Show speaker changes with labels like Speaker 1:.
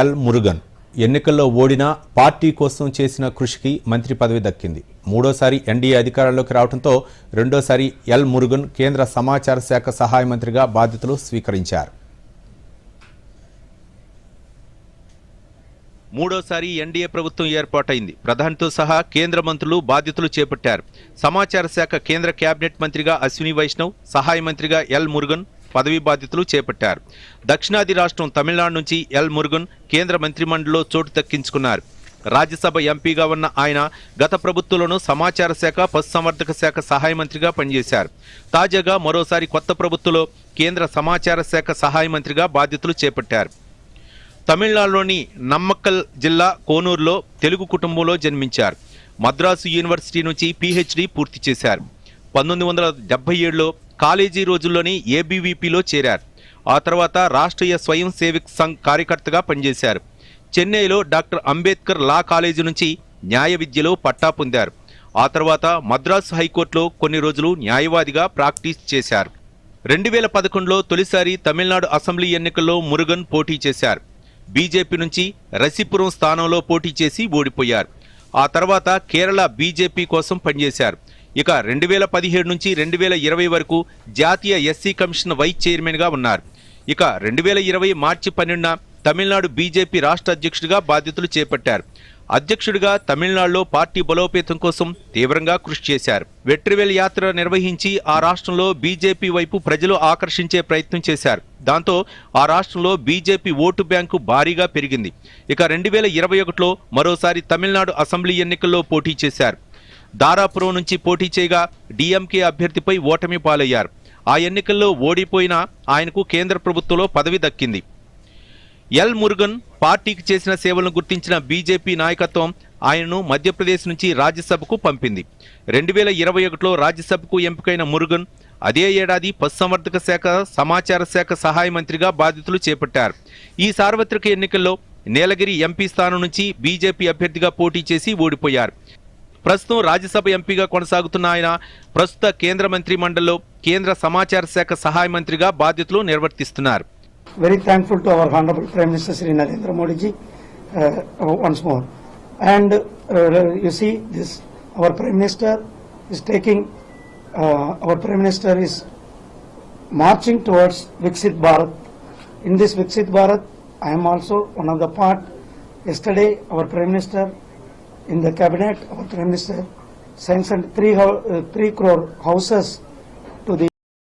Speaker 1: L Murugan. ఎన్నికల్లో ఓడినా party కోసం చేసిన కృషికి మంత్రి పదవి దక్కింది. మూడోసారి ఎన్డీఏ అధికారంలోకి రావడంతో రెండోసారి ఎల్ మురుగన్ కేంద్ర సమాచార శాఖ సహాయ మంత్రిగా బాధ్యతలు స్వీకరించారు.
Speaker 2: మూడోసారి ఎన్డీఏ ప్రభుత్వం ఏర్పాటైంది. ప్రధానితో సహా కేంద్ర మంత్రులు బాధ్యతలు చేపట్టారు. సమాచార శాఖ కేంద్ర కేబినెట్ మంత్రిగా అశ్విని వైష్ణవ్ సహాయ మంత్రిగా ఎల్ మురుగన్ పదవీ బాధ్యతలు చేపట్టారు. దక్షిణాది రాష్ట్రం తమిళనాడు నుంచి ఎల్ మురుగన్ కేంద్ర మంత్రిమండలిలో చోటు దక్కించుకున్నారు. రాజ్యసభ ఎంపీగా ఉన్న ఆయన గత ప్రభుత్వంలోనూ సమాచార శాఖ పశుసంవర్ధక శాఖ సహాయ మంత్రిగా పనిచేశారు. తాజాగా మరోసారి కొత్త ప్రభుత్వంలో కేంద్ర సమాచార శాఖ సహాయ మంత్రిగా బాధ్యతలు చేపట్టారు. తమిళనాడులోని నమ్మక్కల్ జిల్లా కోనూరులో తెలుగు కుటుంబంలో జన్మించారు. మద్రాసు యూనివర్సిటీ నుంచి పీహెచ్డీ పూర్తి చేశారు. పంతొమ్మిది వందల డెబ్బై ఏడులో కాలేజీ రోజుల్లోని ఏబీవీపీలో చేరారు. ఆ తర్వాత రాష్ట్రీయ స్వయం సేవక్ సంఘ్ కార్యకర్తగా పనిచేశారు. చెన్నైలో డాక్టర్ అంబేద్కర్ లా కాలేజీ నుంచి న్యాయ విద్యలో పట్టా పొందారు. ఆ తర్వాత మద్రాసు హైకోర్టులో కొన్ని రోజులు న్యాయవాదిగా ప్రాక్టీస్ చేశారు. రెండు వేల పదకొండులో తొలిసారి తమిళనాడు అసెంబ్లీ ఎన్నికల్లో మురుగన్ పోటీ చేశారు. బీజేపీ నుంచి రసిపురం స్థానంలో పోటీ చేసి ఓడిపోయారు. ఆ తర్వాత కేరళ బీజేపీ కోసం పనిచేశారు. ఇక రెండు వేల పదిహేడు నుంచి రెండు వేల ఇరవై వరకు జాతీయ ఎస్సీ కమిషన్ వైస్ చైర్మన్గా ఉన్నారు. ఇక రెండు వేల ఇరవై మార్చి పన్నెండున తమిళనాడు బీజేపీ రాష్ట్ర అధ్యక్షుడిగా బాధ్యతలు చేపట్టారు. అధ్యక్షుడిగా తమిళనాడులో పార్టీ బలోపేతం కోసం తీవ్రంగా కృషి చేశారు. వెట్రివేల్ యాత్ర నిర్వహించి ఆ రాష్ట్రంలో బీజేపీ వైపు ప్రజలు ఆకర్షించే ప్రయత్నం చేశారు. దాంతో ఆ రాష్ట్రంలో బీజేపీ ఓటు బ్యాంకు భారీగా పెరిగింది. ఇక రెండు వేల ఇరవై ఒకటిలో మరోసారి తమిళనాడు అసెంబ్లీ ఎన్నికల్లో పోటీ చేశారు. దారాపురం నుంచి పోటీ చేయగా డిఎంకే అభ్యర్థిపై ఓటమి పాలయ్యారు. ఆ ఎన్నికల్లో ఓడిపోయినా ఆయనకు కేంద్ర ప్రభుత్వంలో పదవి దక్కింది. ఎల్ మురుగన్ పార్టీకి చేసిన సేవలను గుర్తించిన బీజేపీ నాయకత్వం ఆయనను మధ్యప్రదేశ్ నుంచి రాజ్యసభకు పంపింది. రెండు వేల ఇరవై ఒకటిలో రాజ్యసభకు ఎంపికైన మురుగన్ అదే ఏడాది పశుసంవర్ధక శాఖ సమాచార శాఖ సహాయ మంత్రిగా బాధ్యతలు చేపట్టారు. ఈ సార్వత్రిక ఎన్నికల్లో నీలగిరి ఎంపీ స్థానం నుంచి బీజేపీ అభ్యర్థిగా పోటీ చేసి ఓడిపోయారు. ప్రస్తుతం రాజ్యసభ ఎంపీగా కొనసాగుతున్న ఆయన ప్రస్తుత కేంద్ర మంత్రి మండలిలో కేంద్ర సమాచార శాఖ సహాయ మంత్రిగా బాధ్యతలు నిర్వర్తిస్తున్నారు.
Speaker 3: Very thankful to our honourable prime minister Shri Narendra Modiji once more and you see this our prime minister is taking our prime minister is marching towards Viksit Bharat in this Viksit Bharat I'm also one of the part yesterday our prime minister in the cabinet, of Prime Minister sanctioned three, hou- uh, three crore houses